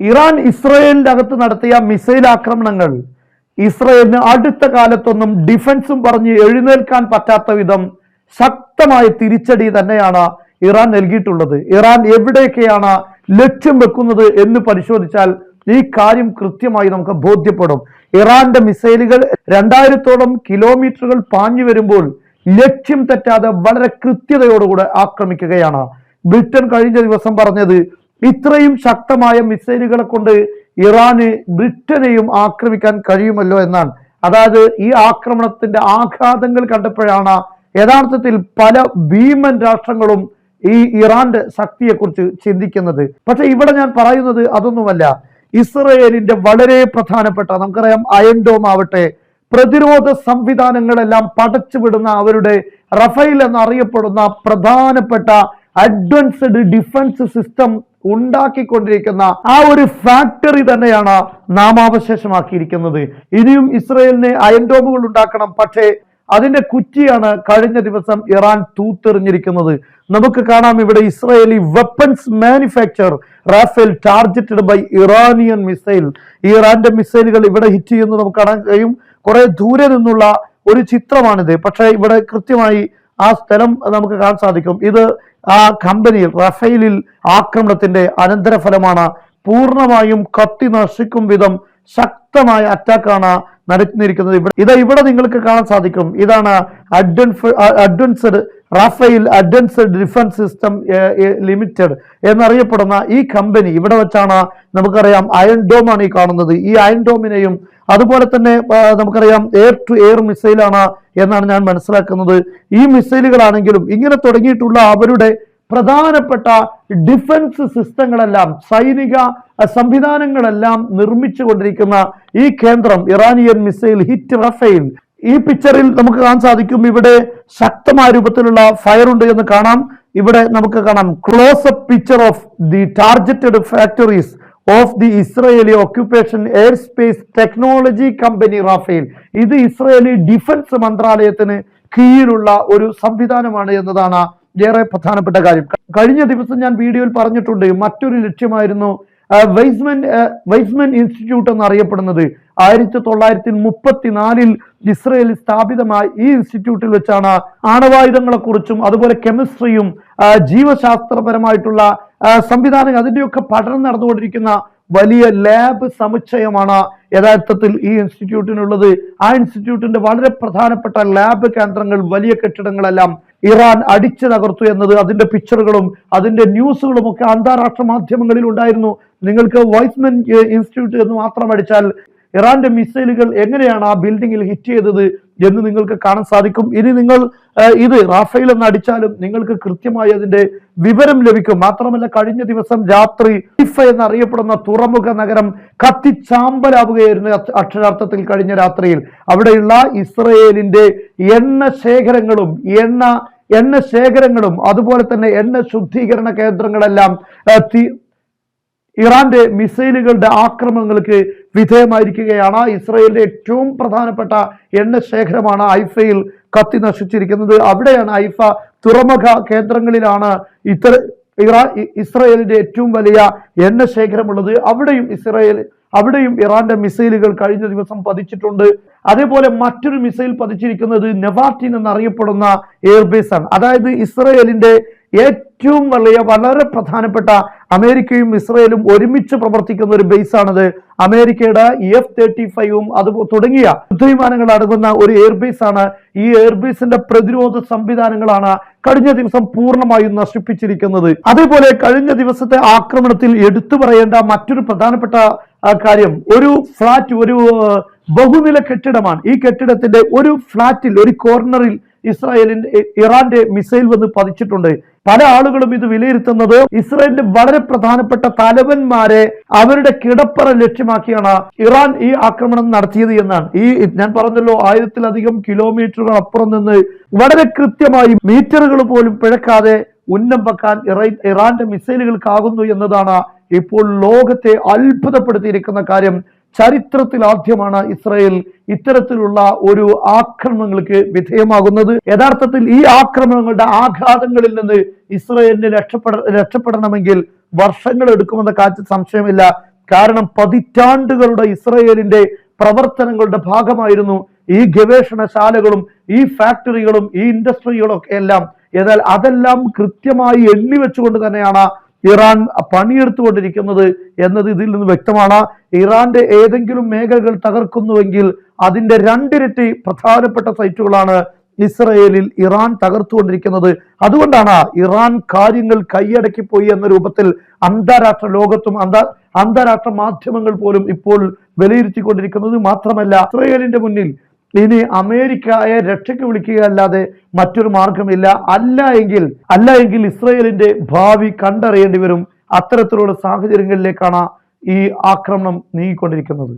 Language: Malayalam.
ഇറാൻ ഇസ്രയേലിന്റെ അകത്ത് നടത്തിയ മിസൈൽ ആക്രമണങ്ങൾ ഇസ്രയേലിന് അടുത്ത കാലത്തൊന്നും ഡിഫൻസും പറഞ്ഞ് എഴുന്നേൽക്കാൻ പറ്റാത്ത വിധം ശക്തമായ തിരിച്ചടി തന്നെയാണ് ഇറാൻ നൽകിയിട്ടുള്ളത്. ഇറാൻ എവിടെയൊക്കെയാണ് ലക്ഷ്യം വെക്കുന്നത് എന്ന് പരിശോധിച്ചാൽ ഈ കാര്യം കൃത്യമായി നമുക്ക് ബോധ്യപ്പെടും. ഇറാന്റെ മിസൈലുകൾ രണ്ടായിരത്തോളം കിലോമീറ്ററുകൾ പാഞ്ഞു വരുമ്പോൾ ലക്ഷ്യം തെറ്റാതെ വളരെ കൃത്യതയോടുകൂടെ ആക്രമിക്കുകയാണ്. ബ്രിട്ടൻ കഴിഞ്ഞ ദിവസം പറഞ്ഞത് ഇത്രയും ശക്തമായ മിസൈലുകളെ കൊണ്ട് ഇറാന് ബ്രിട്ടനെയും ആക്രമിക്കാൻ കഴിയുമല്ലോ എന്നാണ്. അതായത് ഈ ആക്രമണത്തിന്റെ ആഘാതങ്ങൾ കണ്ടപ്പോഴാണ് യഥാർത്ഥത്തിൽ പല ഭീമൻ രാഷ്ട്രങ്ങളും ഈ ഇറാന്റെ ശക്തിയെക്കുറിച്ച് ചിന്തിക്കുന്നത്. പക്ഷെ ഇവിടെ ഞാൻ പറയുന്നത് അതൊന്നുമല്ല. ഇസ്രയേലിന്റെ വളരെ പ്രധാനപ്പെട്ട നമുക്കറിയാം അയൻഡോം ആവട്ടെ പ്രതിരോധ സംവിധാനങ്ങളെല്ലാം പടച്ചുവിടുന്ന അവരുടെ റഫൈൽ എന്നറിയപ്പെടുന്ന പ്രധാനപ്പെട്ട അഡ്വാൻസ്ഡ് ഡിഫൻസ് സിസ്റ്റം ഉണ്ടാക്കിക്കൊണ്ടിരിക്കുന്ന ആ ഒരു ഫാക്ടറി തന്നെയാണ് നാമാവശേഷമാക്കിയിരിക്കുന്നത് ഇനിയും ഇസ്രയേലിന് അയൻഡോമുകൾ ഉണ്ടാക്കണം. പക്ഷേ അതിന്റെ കുറ്റിയാണ് കഴിഞ്ഞ ദിവസം ഇറാൻ തൂത്തെറിഞ്ഞിരിക്കുന്നത്. നമുക്ക് കാണാം ഇവിടെ Israeli weapons manufacture Rafael targeted by Iranian missile ഇറാന്റെ മിസൈലുകൾ ഇവിടെ ഹിറ്റ് ചെയ്യുന്നത് നമുക്ക് കാണാൻ കഴിയും. കുറെ ദൂരെ നിന്നുള്ള ഒരു ചിത്രമാണിത്. പക്ഷേ ഇവിടെ കൃത്യമായി ആ സ്ഥലം നമുക്ക് കാണാൻ സാധിക്കും. ഇത് ആ കമ്പനിയിൽ റഫേലിൽ ആക്രമണത്തിന്റെ അനന്തരഫലമാണ് പൂർണമായും കത്തി നശിക്കും വിധം ശക്തമായ അറ്റാക്കാണ് നടത്തിയിരിക്കുന്നത് ഇവിടെ. ഇത് ഇവിടെ നിങ്ങൾക്ക് കാണാൻ സാധിക്കും. ഇതാണ് advance advanced Rafael advanced defence system limited എന്നറിയപ്പെടുന്ന ഈ കമ്പനി ഇവിടെ വെച്ചാണ് നമുക്കറിയാം അയൺ ഡോം ആണ് ഈ കാണുന്നത്. ഈ അയൺ ഡോമിനെയും അതുപോലെ തന്നെ നമുക്കറിയാം എയർ ടു എയർ മിസൈലാണ് എന്നാണ് ഞാൻ മനസ്സിലാക്കുന്നത്. ഈ മിസൈലുകളാണെങ്കിലും ഇങ്ങനെ തുടങ്ങിയിട്ടുള്ള അവരുടെ പ്രധാനപ്പെട്ട ഡിഫൻസ് സിസ്റ്റങ്ങളെല്ലാം സൈനിക സംവിധാനങ്ങളെല്ലാം നിർമ്മിച്ചു കൊണ്ടിരിക്കുന്ന ഈ കേന്ദ്രം ഇറാനിയൻ മിസൈൽ ഹിറ്റ് റഫേൽ. ഈ പിക്ചറിൽ നമുക്ക് കാണാൻ സാധിക്കും ഇവിടെ ശക്തമായ രൂപത്തിലുള്ള ഫയർ ഉണ്ട് എന്ന് കാണാം. ഇവിടെ നമുക്ക് കാണാം close up picture of the targeted factories of the Israeli occupation air space technology company Rafael ഇത് ഇസ്രയേലി ഡിഫൻസ് മന്ത്രാലയത്തിന് കീഴിലുള്ള ഒരു സംവിധാനമാണ് എന്നതാണ് ഏറെ പ്രധാനപ്പെട്ട കാര്യം. കഴിഞ്ഞ ദിവസം ഞാൻ വീഡിയോയിൽ പറഞ്ഞിട്ടുണ്ട് മറ്റൊരു ലക്ഷ്യമായിരുന്നു വൈസ്മെൻ വൈസ്മെൻ ഇൻസ്റ്റിറ്റ്യൂട്ട് എന്നറിയപ്പെടുന്നത് ആയിരത്തി തൊള്ളായിരത്തി മുപ്പത്തിനാലിൽ ഇസ്രയേലിൽ സ്ഥാപിതമായ ഈ ഇൻസ്റ്റിറ്റ്യൂട്ടിൽ വെച്ചാണ് ആണവായുധങ്ങളെ കുറിച്ചും അതുപോലെ കെമിസ്ട്രിയും ജീവശാസ്ത്രപരമായിട്ടുള്ള സംവിധാനങ്ങൾ സംവിധാനം അതിന്റെയൊക്കെ പഠനം നടന്നുകൊണ്ടിരിക്കുന്ന വലിയ ലാബ് സമുച്ചയമാണ് യഥാർത്ഥത്തിൽ ഈ ഇൻസ്റ്റിറ്റ്യൂട്ടിനുള്ളത് ആ ഇൻസ്റ്റിറ്റ്യൂട്ടിന്റെ വളരെ പ്രധാനപ്പെട്ട ലാബ് കേന്ദ്രങ്ങൾ വലിയ കെട്ടിടങ്ങളെല്ലാം ഇറാൻ അടിച്ചു തകർത്തു എന്നത് അതിന്റെ പിക്ചറുകളും അതിന്റെ ന്യൂസുകളും ഒക്കെ അന്താരാഷ്ട്ര മാധ്യമങ്ങളിൽ ഉണ്ടായിരുന്നു. നിങ്ങൾക്ക് വൈസ്മെൻ ഇൻസ്റ്റിറ്റ്യൂട്ട് എന്ന് മാത്രം അടിച്ചാൽ ഇറാന്റെ മിസൈലുകൾ എങ്ങനെയാണ് ആ ബിൽഡിങ്ങിൽ ഹിറ്റ് ചെയ്തത്? എന്ന് നിങ്ങൾക്ക് കാണാൻ സാധിക്കും. ഇനി നിങ്ങൾ ഇത് റാഫേൽ എന്ന് അടിച്ചാലും നിങ്ങൾക്ക് കൃത്യമായി അതിന്റെ വിവരം ലഭിക്കും. മാത്രമല്ല കഴിഞ്ഞ ദിവസം രാത്രി ഇഫ എന്നറിയപ്പെടുന്ന തുറമുഖ നഗരം കത്തിച്ചാമ്പലാവുകയായിരുന്നു അക്ഷ- അക്ഷരാർത്ഥത്തിൽ കഴിഞ്ഞ രാത്രിയിൽ. അവിടെയുള്ള ഇസ്രയേലിന്റെ എണ്ണ ശേഖരങ്ങളും എണ്ണ എണ്ണ ശേഖരങ്ങളും അതുപോലെ തന്നെ എണ്ണ ശുദ്ധീകരണ കേന്ദ്രങ്ങളെല്ലാം ഇറാന്റെ മിസൈലുകളുടെ ആക്രമണങ്ങൾക്ക് വിധേയമായിരിക്കുകയാണ്. ഇസ്രയേലിന്റെ ഏറ്റവും പ്രധാനപ്പെട്ട എണ്ണ ശേഖരമാണ് ഐഫയിൽ കത്തി നശിച്ചിരിക്കുന്നത്. അവിടെയാണ് ഐഫ തുറമുഖ കേന്ദ്രങ്ങളിലാണ് ഇത്ര ഇറാ ഇസ്രയേലിന്റെ ഏറ്റവും വലിയ എണ്ണ ശേഖരമുള്ളത്. അവിടെയും ഇസ്രയേൽ അവിടെയും ഇറാന്റെ മിസൈലുകൾ കഴിഞ്ഞ ദിവസം പതിച്ചിട്ടുണ്ട്. അതേപോലെ മറ്റൊരു മിസൈൽ പതിച്ചിരിക്കുന്നത് നെവാർട്ടിൻ എന്നറിയപ്പെടുന്ന എയർബേസ് ആണ്. അതായത് ഇസ്രയേലിന്റെ ഏറ്റവും വലിയ വളരെ പ്രധാനപ്പെട്ട അമേരിക്കയും ഇസ്രയേലും ഒരുമിച്ച് പ്രവർത്തിക്കുന്ന ഒരു ബേസ് ആണത് അമേരിക്കയുടെ എഫ് തേർട്ടി ഫൈവും അത് തുടങ്ങിയ യുദ്ധവിമാനങ്ങൾ അടങ്ങുന്ന ഒരു എയർബേസ് ആണ്. ഈ എയർബേസിന്റെ പ്രതിരോധ സംവിധാനങ്ങളാണ് കഴിഞ്ഞ ദിവസം പൂർണമായും നശിപ്പിച്ചിരിക്കുന്നത്. അതേപോലെ കഴിഞ്ഞ ദിവസത്തെ ആക്രമണത്തിൽ എടുത്തു പറയേണ്ട മറ്റൊരു പ്രധാനപ്പെട്ട കാര്യം ഒരു ഫ്ലാറ്റ് ഒരു ബഹുനില കെട്ടിടമാണ്. ഈ കെട്ടിടത്തിന്റെ ഒരു ഫ്ലാറ്റിൽ ഒരു കോർണറിൽ ഇസ്രായേലിന്റെ ഇറാന്റെ മിസൈൽ വന്ന് പതിച്ചിട്ടുണ്ട്. പല ആളുകളും ഇത് വിലയിരുത്തുന്നത് ഇസ്രായേലിന്റെ വളരെ പ്രധാനപ്പെട്ട തലവന്മാരെ അവരുടെ കിടപ്പറ ലക്ഷ്യമാക്കിയാണ് ഇറാൻ ഈ ആക്രമണം നടത്തിയത് എന്നാണ്. ഈ ഞാൻ പറഞ്ഞല്ലോ ആയിരത്തിലധികം കിലോമീറ്ററുകൾ അപ്പുറം നിന്ന് വളരെ കൃത്യമായി മീറ്ററുകൾ പോലും പിഴക്കാതെ ഉന്നം വെക്കാൻ ഇറ- ഇറാന്റെ മിസൈലുകൾക്കാകുന്നു എന്നതാണ് ഇപ്പോൾ ലോകത്തെ അത്ഭുതപ്പെടുത്തിയിരിക്കുന്ന കാര്യം. ചരിത്രത്തിൽ ആദ്യമാണ് ഇസ്രായേൽ ഇത്തരത്തിലുള്ള ഒരു ആക്രമണങ്ങൾക്ക് വിധേയമാകുന്നത്. യഥാർത്ഥത്തിൽ ഈ ആക്രമണങ്ങളുടെ ആഘാതങ്ങളിൽ നിന്ന് ഇസ്രായേലിന് രക്ഷപ്പെട രക്ഷപ്പെടണമെങ്കിൽ വർഷങ്ങൾ എടുക്കുമെന്ന കാറ്റ് സംശയമില്ല. കാരണം പതിറ്റാണ്ടുകളുടെ ഇസ്രയേലിന്റെ പ്രവർത്തനങ്ങളുടെ ഭാഗമായിരുന്നു ഈ ഗവേഷണശാലകളും ഈ ഫാക്ടറികളും ഈ ഇൻഡസ്ട്രികളും ഒക്കെ എല്ലാം. എന്നാൽ അതെല്ലാം കൃത്യമായി എണ്ണി വെച്ചുകൊണ്ട് തന്നെയാണ് ഇറാൻ പണിയെടുത്തുകൊണ്ടിരിക്കുന്നത് എന്നത് ഇതിൽ നിന്ന് വ്യക്തമാണ്. ഇറാന്റെ ഏതെങ്കിലും മേഖലകൾ തകർക്കുന്നുവെങ്കിൽ അതിന്റെ രണ്ടിരട്ടി പ്രധാനപ്പെട്ട സൈറ്റുകളാണ് ഇസ്രയേലിൽ ഇറാൻ തകർത്തുകൊണ്ടിരിക്കുന്നത്. അതുകൊണ്ടാണ് ഇറാൻ കാര്യങ്ങൾ കൈയടക്കിപ്പോയി എന്ന രൂപത്തിൽ അന്താരാഷ്ട്ര ലോകത്തും അന്താ അന്താരാഷ്ട്ര മാധ്യമങ്ങൾ പോലും ഇപ്പോൾ വിലയിരുത്തിക്കൊണ്ടിരിക്കുന്നത് മാത്രമല്ല ഇസ്രയേലിന്റെ മുന്നിൽ ഇനി അമേരിക്കയെ രക്ഷയ്ക്ക് വിളിക്കുക അല്ലാതെ മറ്റൊരു മാർഗമില്ല. അല്ല എങ്കിൽ അല്ല എങ്കിൽ ഇസ്രയേലിന്റെ ഭാവി കണ്ടറിയേണ്ടി വരും. അത്തരത്തിലുള്ള സാഹചര്യങ്ങളിലേക്കാണ് ഈ ആക്രമണം നീങ്ങിക്കൊണ്ടിരിക്കുന്നത്.